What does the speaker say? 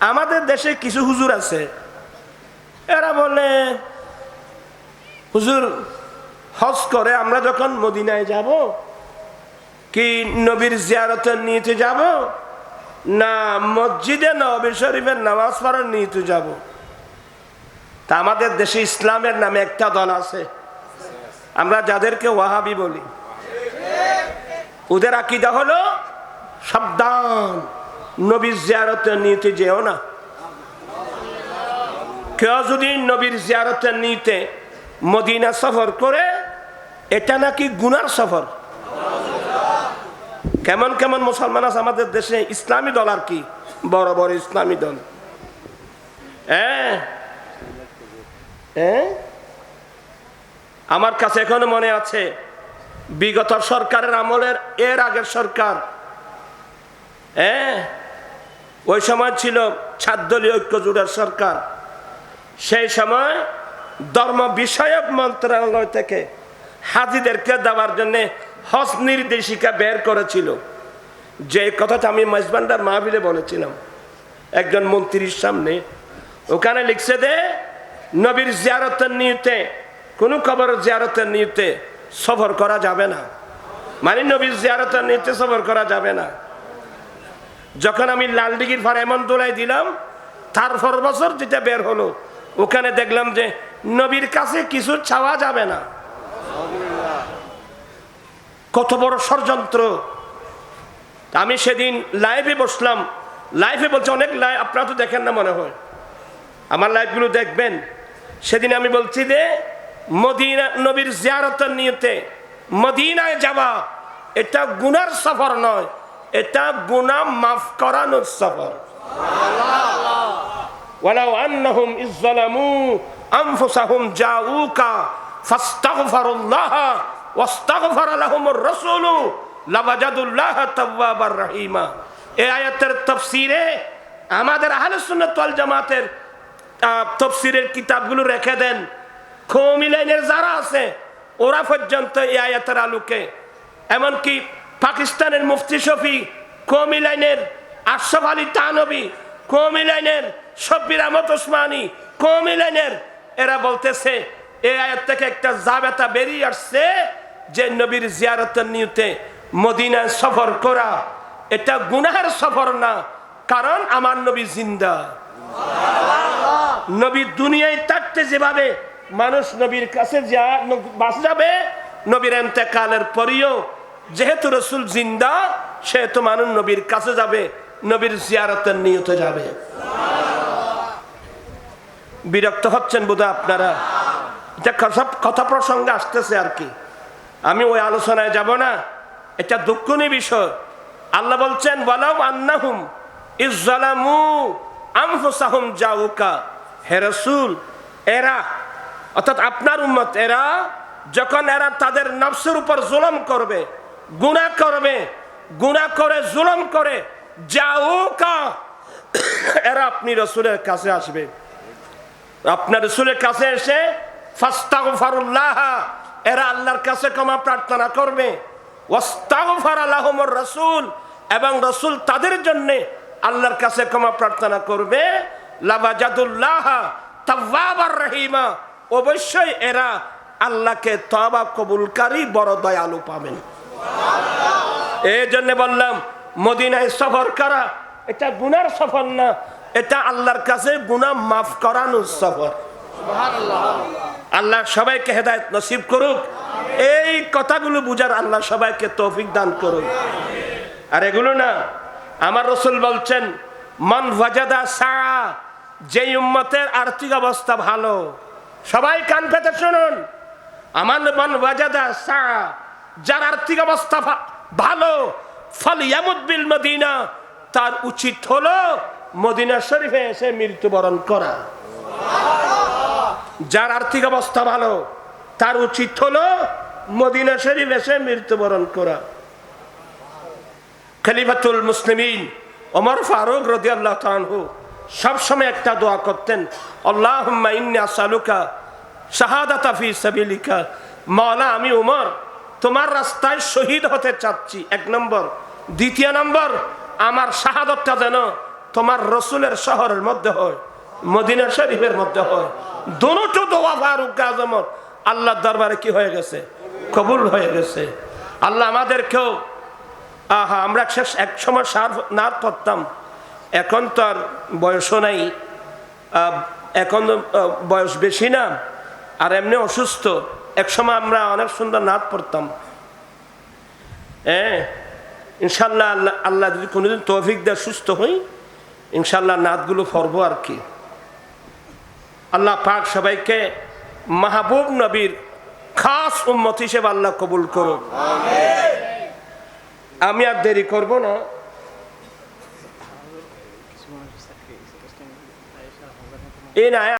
আমাদের দেশে কিছু হুজুর আছে। এরা বলে, হুজুর, হজ করে আমরা যখন মদিনায় যাব, কি নবীর জিয়ারতের নিতে যাব, না মসজিদে নবী শরীফের নামাজ পড়ার নিতে যাব? তা আমাদের দেশে ইসলামের নামে একটা দল আছে। আমরা যাদেরকে ওয়াহাবি বলি। ওদের আকিদা হলো সাবধান। নবীর জিয়ারতের নিতে যেও না। কেউ যদি নবীর জিয়ারতের নিতে মদিনা সফর করে, এটা নাকি গুনার সফর? কেমন কেমন মুসলমান আছে আমাদের দেশে? ইসলামী দল আর কি? বড় বড় ইসলামী দল। হ্যাঁ? হ্যাঁ? আমার কাছে এখনও মনে আছে, বিগত সরকারের আমলের এর আগের সরকার। হ্যাঁ? ওই সময় ছিল ছাদলীয় ঐক্য জোড়ার সরকার। সেই সময় ধর্ম বিষয়ক মন্ত্রণালয় থেকে হাজিদেরকে দেওয়ার জন্য হজ নির্দেশিকা বের করেছিল। যে কথাটা আমি মাইজবান্ডার মাহবিলে বলেছিলাম। একজন মন্ত্রীর সামনে। ওখানে লিখছে দে নবীর জিয়ারতের নিয়তে, কোনো খবর জিয়ারতের নিয়তে সফর করা যাবে না। মানে নবীর জিয়ারতের নিয়তে সফর করা যাবে না। যখন আমি লালডিগির ফার এমন দোলাই দিলাম তারপর বছর যেটা বের হলো, ওখানে দেখলাম যে নবীর কাছে কিছু ছাওয়া যাবে না। কত বড় ষড়যন্ত্র। আমি সেদিন লাইভে বসলাম। লাইভে বলছে অনেক লাইভ আপনারা তো দেখেন না মনে হয়। আমার লাইভগুলো দেখবেন। সেদিন আমি বলছি যে, মদিনা, নবীর জিয়ারতের নিয়তে মদিনায় যাওয়া, এটা গুনার সফর নয়। এটা গুনা মাফ করানোর সফর ولو أنهم إذ ظلموا أنفسهم جاءوك فاستغفروا الله واستغفر لهم الرسول لوجدوا الله توابا رحيما এই আয়াতের তফসিরে আমাদের আহলে সুন্নাত ওয়াল জামাতের আহ, তফসিরের কিতাবগুলো রেখে দেন কৌমি লাইনের যারা আছে ওরা পর্যন্ত এই আয়াতের আলোকে এমনকি পাকিস্তানের মুফতি শফি কৌমি লাইনের আশরাফ আলী তানবী কৌমি লাইনের শব্বির আহমদ ওসমানী কৌমি লাইনের এরা বলতেছে এই আয়াত থেকে একটা জাবেতা বেরিয়ে আসছে যে নবীর জিয়ারতের নিয়তে মদিনায় সফর করা এটা গুনাহের সফর না কারণ আমার নবী জিন্দা। নবী দুনিয়ায় থাকতে যেভাবে মানুষ নবীর কাছে যা- বাস যাবে নবীর এতেকালের পরেও যেহেতু রসুল জিন্দা, সেহেতু মানুষ নবীর কাছে যাবে, নবীর জিয়ারতের নিয়ত যাবে। বিরক্ত হচ্ছেন বোধহয় আপনারা। এটা কথা প্রসঙ্গে আসতেছে আর কি। আমি ওই আলোচনায় যাব না। এটা দুঃখনী বিষয়। আল্লাহ বলছেন হে রসুল, এরা, অর্থাৎ আপনার উম্মত, এরা যখন এরা তাদের নফসের উপর জুলম করবে গুনাহ করবে গুনাহ করে, জুলম করে জাউকা এরা আপনি রসুলের কাছে আসবে। আপনার রসুলের কাছে এসে, ফাস্তাগফারুল্লাহ, এরা আল্লাহর কাছে ক্ষমা প্রার্থনা করবে। ওয়াস্তাগফার আলাহুমুর রাসূল, এবং রসুল তাদের জন্য আল্লাহর কাছে ক্ষমা প্রার্থনা করবে। লাবাজাদুল্লাহ, তাওয়াবার রহিমা, অবশ্যই এরা আল্লাহকে তওবা কবুলকারী, বড় দয়ালু পাবেন। এই জন্য বললাম, মদিনায় সফর করা, এটা গুনার সফর না। এটা আল্লাহর কাছে গুনা মাফ করানোর সফর। আল্লাহ সবাইকে হেদায়ত নসিব করুক। এই কথাগুলো বুঝার আল্লাহ সবাইকে তৌফিক দান করুক। আর এগুলো না, আমার রসুল বলছেন, মন ভাজাদা সা যে উম্মতের আর্থিক অবস্থা ভালো। সবাই কান পেতে শুনুন। আমার মন ভাজাদা সা যার আর্থিক অবস্থা ভালো, ফল মদিনা, তার উচিত হলো মদিনা শরীফে এসে মৃত্যুবরণ করা। যার আর্থিক অবস্থা ভালো, তার উচিত হলো মদিনা শরীফ এসে মৃত্যুবরণ করা। খলিফাতুল মুসলিমিন ওমর ফারুক রদি আল্লাহ তানহু সবসময় একটা দোয়া করতেন আল্লাহ ইন্না সালুকা শাহাদাতা সাবিলিকা, মাওলা আমি উমর তোমার রাস্তায় শহীদ হতে চাচ্ছি। এক নম্বর। দ্বিতীয় নম্বর, আমার শাহাদতটা যেন তোমার রসুলের শহরের মধ্যে হয় মদিনা শরীফের মধ্যে হয়। দুটো দোয়া ফারুক আজমর আল্লাহর দরবারে কি হয়ে গেছে? কবুল হয়ে গেছে। আল্লাহ আমাদেরকেও, আহা, আমরা শেষ এক সময় সার নার পড়তাম এখন তো আর বয়সও নাই। এখন বয়স বেশি না। আর এমনি অসুস্থ। এক সময় আমরা অনেক সুন্দর নাচ পড়তাম। হ্যাঁ? ইনশাল্লাহ আল্লাহ আল্লাহ যদি কোনোদিন তৌফিক দেয়, সুস্থ হই, ইনশাল্লাহ নাচগুলো পড়ব আর কি। আল্লাহ পাক সবাইকে মাহবুব নবীর খাস উম্মত হিসেবে আল্লাহ কবুল করুন আমি আর দেরি করব না। এই না